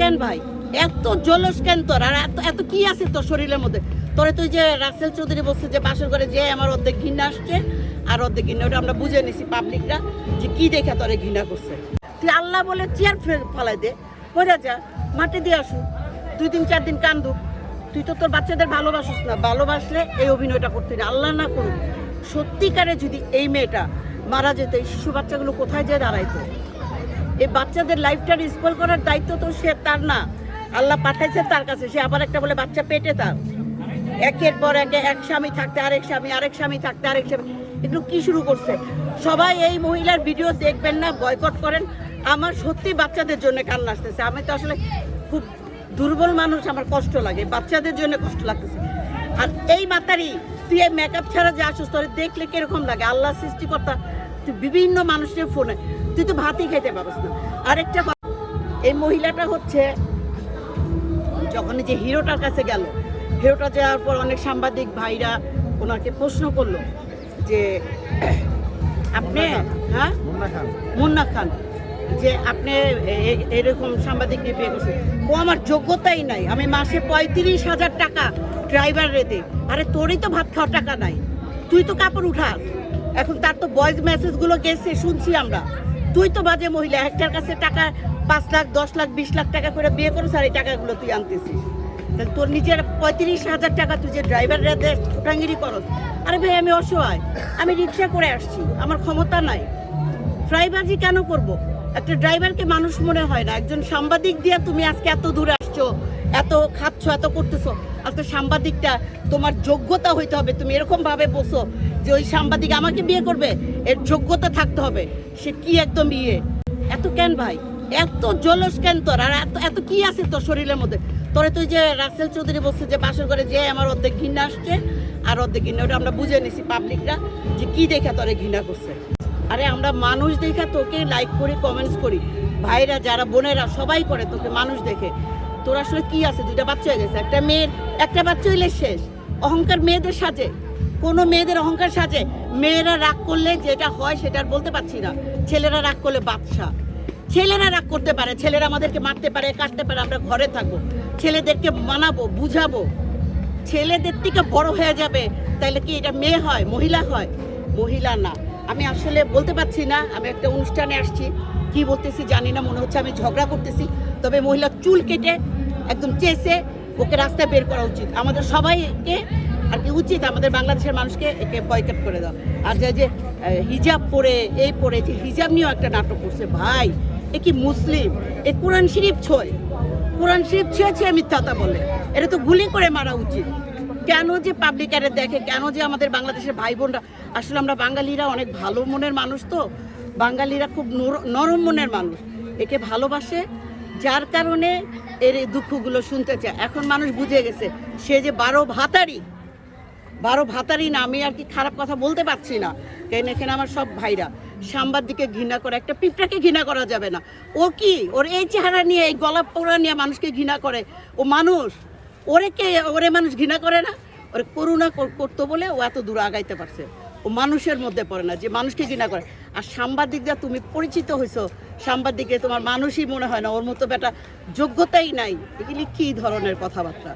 কেন ভাই? এত জলস কেন তোর? আর এত এত কি আছে তোর শরীরের মধ্যে? তোরে তুই যে রাসেল চৌধুরী বলছে যে, বাসর করে যে আমার অর্ধেক ঘৃণা আসছে আর অর্ধেক ঘৃণা, ওটা আমরা বুঝে নিছি পাবলিকরা যে কি দেখে তোরে ঘৃণা করছে। তুই আল্লাহ বলে চেয়ার ফালাই দে। পড়ে যা, মাটি দিয়ে আসু। দুই দিন, চার দিন কান্দুক। তুই তো তোর বাচ্চাদের ভালোবাসিস না। ভালোবাসলে এই অভিনয়টা করতে না আল্লাহ না করুক, সত্যিকারে যদি এই মেয়েটা মারা যেত, এই শিশু বাচ্চাগুলো কোথায় যেয়ে দাঁড়াইতো? এই বাচ্চাদের লাইফটা স্পল করার দায়িত্ব তো সে তার না। আল্লাহ পাঠাইছে তার কাছে। সে আবার একটা বলে, বাচ্চা পেটে তার একের পর একে এক স্বামী থাকতে, আরেক স্বামী আরেক স্বামী থাকতে, আরেক স্বামী। এগুলো কি শুরু করছে? সবাই এই মহিলার ভিডিও দেখবেন না বয়কট করেন। আমার সত্যি বাচ্চাদের জন্য কান্না আসতেছে। আমি তো আসলে খুব দুর্বল মানুষ, আমার কষ্ট লাগে। বাচ্চাদের জন্য কষ্ট লাগতেছে। আর এই মাতারি, তুই এই মেকআপ ছাড়া যে আসুস, তোর দেখলে কীরকম লাগে? আল্লাহ সৃষ্টিকর্তা, তুই বিভিন্ন মানুষের ফোনে তুই তো ভাতই খেতে পারিস না। আরেকটা এই মহিলাটা হচ্ছে যখন যে হিরোটার কাছে গেল হিরোটা যাওয়ার পর অনেক সাংবাদিক ভাইরা ওনাকে প্রশ্ন করল যে আপনি হ্যাঁ? মুন্না খান। যে আপনি এরকম সাংবাদিককে বিয়ে করছেন? ও আমার যোগ্যতাই নাই আমি মাসে পঁয়ত্রিশ হাজার টাকা ড্রাইভার রেতে আরে তোরই তো ভাত খাওয়ার টাকা নাই তুই তো কাপড় উঠাস। এখন তার তো ভয়েস মেসেজগুলো গেছে শুনছি আমরা। তুই তো বাজে মহিলা, একটার কাছে টাকা পাঁচ লাখ, দশ লাখ, বিশ লাখ টাকা করে বিয়ে করছিস আর এই টাকাগুলো তুই আনতেছিস। তাহলে তোর নিজের পঁয়ত্রিশ হাজার টাকা তুই যে ড্রাইভার রেতে ছোটাঙ্গিরি করস, আরে ভাই আমি অসহায়, আমি রিক্সা করে আসছি, আমার ক্ষমতা নাই। ড্রাইভারজি কেন করব? একটা ড্রাইভারকে মানুষ মনে হয় না, একজন সাংবাদিক দিয়ে তুমি আজকে এত দূরে আসছো এত খাচ্ছ, এত করতেছো। আজকে সাংবাদিকটা, তোমার যোগ্যতা হইতে হবে। তুমি এরকম ভাবে বসো যে ওই সাংবাদিক আমাকে বিয়ে করবে, এর যোগ্যতা থাকতে হবে। সে কি একদম ইয়ে এত কেন ভাই? এত জলস কেন তোর? আর এত এত কি আছে তোর শরীরের মধ্যে? তোরে তুই যে রাসেল চৌধুরী বলছে যে বাসর করে যে আমার অর্ধেক ঘৃণা আসছে, আর অর্ধেক ঘৃণা, ওটা আমরা বুঝে নিছি পাবলিকরা যে কি দেখে তোরে ঘৃণা করছে। আরে আমরা মানুষ দেখে তোকে লাইক করি কমেন্টস করি। ভাইরা, যারা বোনেরা, সবাই করে তোকে মানুষ দেখে। তোর আসলে কি আছে? দুইটা বাচ্চা হয়ে গেছে। একটা মেয়ের, একটা বাচ্চা হইলে শেষ। অহংকার মেয়েদের সাজে। কোনো মেয়েদের অহংকার সাজে। মেয়েরা রাগ করলে যেটা হয় সেটা আর বলতে পারছি না। ছেলেরা রাগ করলে বাচ্চা ছেলেরা রাগ করতে পারে। ছেলেরা আমাদেরকে মারতে পারে, কাটতে পারে, আমরা ঘরে থাকব। ছেলেদেরকে মানাবো, বুঝাবো। ছেলেদের থেকে বড় হয়ে যাবে। তাহলে কি এটা মেয়ে হয়, মহিলা হয়? মহিলা না। আমি আসলে বলতে পারছি না। আমি একটা অনুষ্ঠানে আসছি। কি বলতেছি জানি না, মনে হচ্ছে আমি ঝগড়া করতেছি। তবে মহিলা চুল কেটে একদম চেসে ওকে রাস্তায় বের করা উচিত। আমাদের সবাইকে আর কি উচিত আমাদের বাংলাদেশের মানুষকে একে বয়কট করে দাও আর যে যে হিজাব পরে এই পরে যে হিজাব নিয়েও একটা নাটক করছে, ভাই, এ কি মুসলিম? এ কোরআন শরীফ ছয়। কোরআন শরীফ ছুঁয়ে ছুঁয়ে মিথ্যাতা বলে। এটা তো গুলি করে মারা উচিত। কেন যে পাবলিক আরে দেখে, কেন যে আমাদের বাংলাদেশের ভাই বোনরা আসলে আমরা বাঙালিরা অনেক ভালো মনের মানুষ তো। বাঙালিরা খুব নর- নরম মনের মানুষ। একে ভালোবাসে যার কারণে এর দুঃখগুলো শুনতে চায়। এখন মানুষ বুঝে গেছে, সে যে বারো ভাতারি বারো ভাতারি না, আমি আর কি খারাপ কথা বলতে পারছি না। কেন এখানে আমার সব ভাইরা সাংবাদিককে ঘৃণা করে, একটা পিঁপড়াকে ঘৃণা করা যাবে না। ও কি? ওর এই চেহারা নিয়ে, এই গলা পোড়া নিয়ে মানুষকে ঘৃণা করে? ও মানুষ? ওরে কে? ওরে মানুষ ঘৃণা করে না? ওরে করুণা কর- করতো বলে ও এত দূর আগাইতে পারছে। ও মানুষের মধ্যে পড়ে না, যে মানুষকে ঘৃণা করে। আর সাংবাদিকরা তুমি পরিচিত হয়েছো সাংবাদিকে তোমার মানুষই মনে হয় না, ওর মতো বেটা যোগ্যতাই নাই। এগুলি কি ধরনের কথাবার্তা?